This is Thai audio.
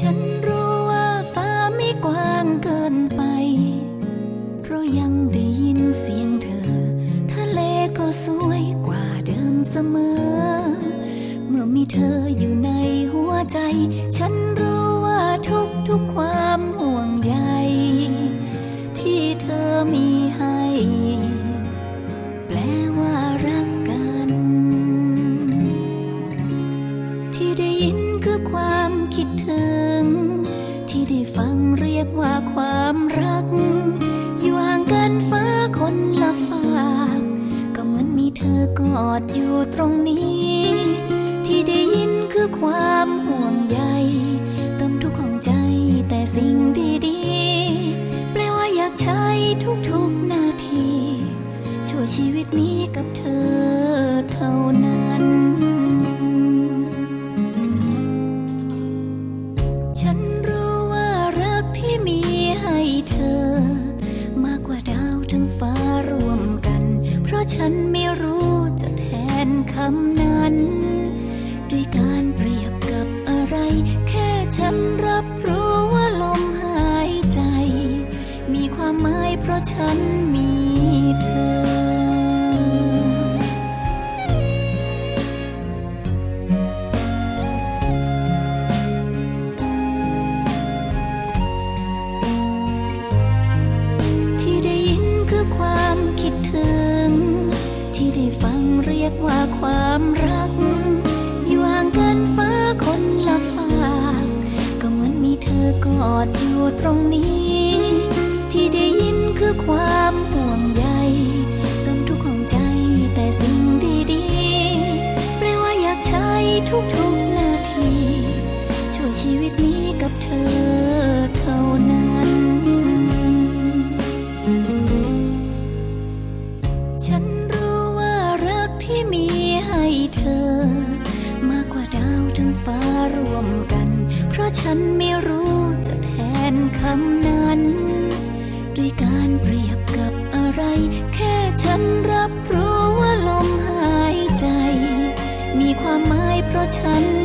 ฉันรู้ว่าฟ้าไม่กว้างเกินไป เพราะยังได้ยินเสียงเธอ ทะเลก็สวยกว่าเดิมเสมอ เมื่อมีเธออยู่ในหัวใจ ฉันรู้ว่าทุกทุกความห่วงใยที่เธอมีให้ แปลว่ารักกัน ที่ได้ยินคือความคิดถึง ฟังเรียกว่าความรัก อยู่ห่างกันฟ้าคนละฝากก็เหมือนมีเธอกอดอยู่ตรงนี้ ที่ได้ยินคือความห่วงใยเติมทุกของใจแต่สิ่งดีๆแปลว่าอยากใช้ทุกๆนาที ชั่วชีวิตนี้กับเธอเท่านั้น ฉัน ฉันไม่รู้จะแทนคำนั้น ความรัก อยู่ห่างกันฟ้าคนละฝากก็เหมือนมีเธอกอดอยู่ตรงนี้ ที่ได้ยินคือความห่วงใยเติมทุกของใจแต่สิ่งดีๆแปลว่าอยากใช้ทุกๆนาทีชั่วชีวิต เธอ มากกว่าดาวทั้งฟ้ารวมกัน เพราะฉันไม่รู้จะแทนคำนั้น ด้วยการเปรียบกับอะไร แค่ฉันรับรู้ว่าลมหายใจ มีความหมายเพราะฉัน